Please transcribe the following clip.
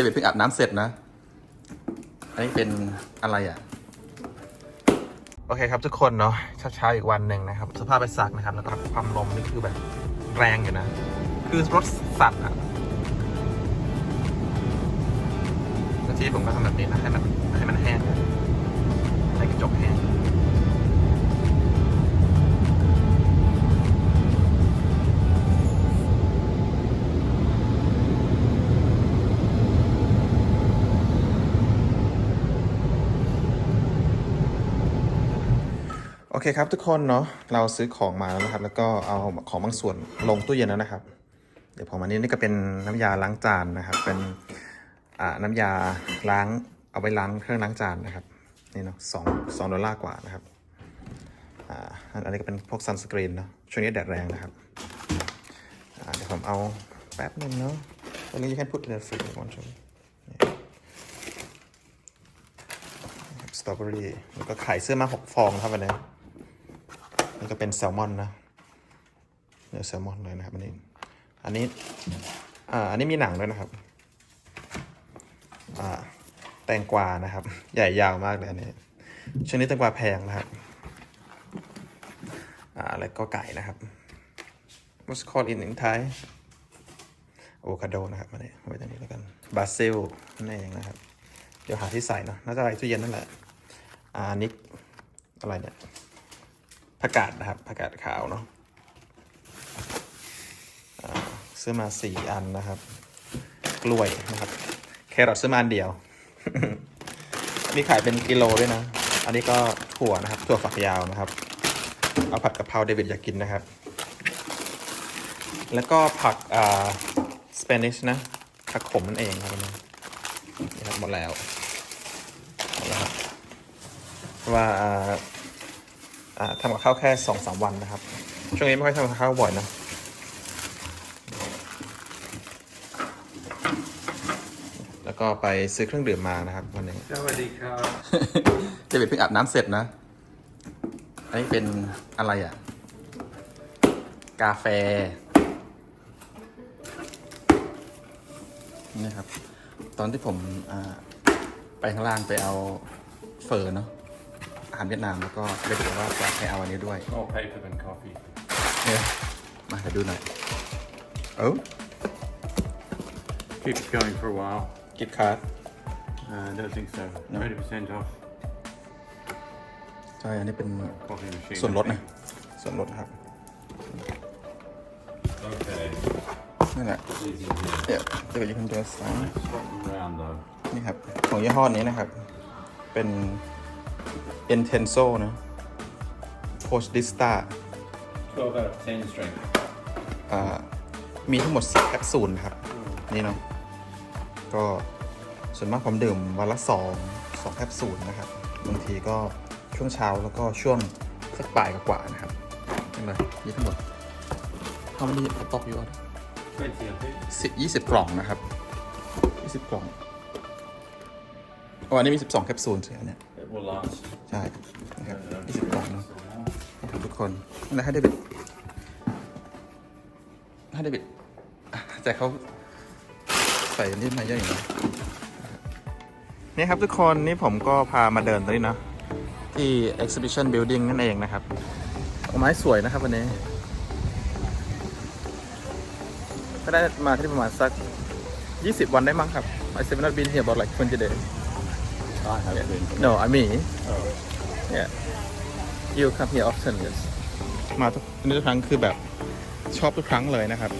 เจเบตเพิ่งอาบน้ำเสร็จนะ อันนี้เป็นอะไรอะ โอเคครับทุกคนเนาะเช้าๆอีกวันหนึ่งนะครับ สภาพไปสักนะครับ แล้วก็ความลมนี่คือแบบแรงอยู่นะ คือรถสั่นอะที่ผมก็ทำแบบนี้นะให้มันให้มันแห้งให้กระจกแห้ง โอเคครับทุกคนเนาะเราซื้อของมาแล้วนะครับ แล้วก็เอาของบางส่วนลงตู้เย็นแล้วนะครับ เดี๋ยวผมอันนี้นี่ก็เป็นน้ำยาล้างจานนะครับ เป็นน้ำยาล้างเอาไว้ล้างเครื่องล้างจานนะครับนี่เนาะสองสองดอลลาร์กว่านะครับอ่าอันนี้ก็เป็นพวกซันสกรีนเนาะช่วงนี้แดดแรงนะครับอ่าเดี๋ยวผมเอาแป๊บหนึงเนาะตอนนี้ you can put in the fridge one second สตรอเบอรี่แล้วก็ไข่เสื้อมาหกฟองครับวันนี้ ก็เป็นแซลมอนนะเนื้อแซลมอนเลยนะครับอันนี้ อันนี้ อ่า อันนี้มีหนังด้วยนะครับ อ่า แตงกวานะครับ ใหญ่ยาวมากเลยอันนี้ช่วงนี้แตงกวาแพงนะครับ อ่า แล้วก็ไก่นะครับ what's called in in Thai อะโวคาโดนะครับมาเนี่ยเอาไว้ตรงนี้แล้วกันบาซิลนั่นเองนะครับ เดี๋ยวหาที่ใส่เนาะน่าจะใส่ตู้เย็นนั่นแหละอ่านิกอะไรเนี่ย ผักกาดนะครับผักกาดขาวเนาะซื้อมาสี่อันนะครับ กล้วยนะครับ แครอทซื้อมาอันเดียวมีขายเป็นกิโลด้วยนะ อันนี้ก็ถั่วนะครับ ถั่วฝักยาวนะครับ เอาผัดกะเพราเดวิดอยากกินนะครับ แล้วก็ผักอ่าสเปนิชนะ ผักขมนั่นเองครับนนี้นี่ครับหมดแล้วหมดแล้วครับว่า ทำกับข้าวแค่สองสามวันนะครับ ช่วงนี้ไม่ค่อยทำกับข้าวบ่อยนะแล้วก็ไปซื้อเครื่องดื่มมานะครับวันนี้สวัสดีครับเจเบตเพิ่งอาบน้ำเสร็จนะ อันนี้เป็นอะไรอะ กาแฟ นี่ครับ ตอนที่ผมอ่าไปข้างล่างไปเอาเฟอร์เนาะอาหารเวียดนามแล้วก็เลยบอกว่าอยากให้เอาอันนี้ด้วย More paper than coffee. เนี่ยมาเดี๋ยวดูหน่อยเอ้า Keep it going for a while. กิฟต์การ์ด Uh, I don't think so. No. 20% off ใช่อันนี้เป็น coffee machine. ส่วนลดนะส่วนลดนะครับ Okay. นั่นแหละ Easy here. เดี๋ยวเดี๋ยวยูคันเดส Swap them around though. นี่ครับของยี่ห้อนี้นะครับ เป็น Intenso นะ Post Dista 12 out of 10 strength. อ่า มีทั้งหมด 10แคปซูลนะครับ นี่เนาะ ก็ส่วนมากผมดื่มวันละ 2 2แคปซูลนะครับ บางทีก็ช่วงเช้าแล้วก็ช่วงสักบ่ายกว่าๆนะครับนี่เลยมีทั้งหมด How many top you order 20, I think. สิบยี่สิบกล่องนะครับยี่สิบกล่องอ๋ออันนี้มีสิบสองแคปซูลใช่ไหมเนี่ย It will last. ใช่นะครับยี่สิบกล่องเนาะนะครับทุกคนแล้วให้เดบิตให้เดบิตอะแต่เขาใส่นี่มาเยอะอย่างนี้นี่ครับทุกคนนี่ผมก็พามาเดินตรงนี้นะที่ exhibition building นั่นเองนะครับดอกไม้สวยนะครับวันนี้ ก็ได้มาที่ประมาณสัก 20 วันได้มั้งครับ I have not been here about like 20 days I have been. no I mean Oh. yeah you come here often yes มาทุกนี่ทุกครั้งคือแบบชอบทุกครั้งเลยนะครับ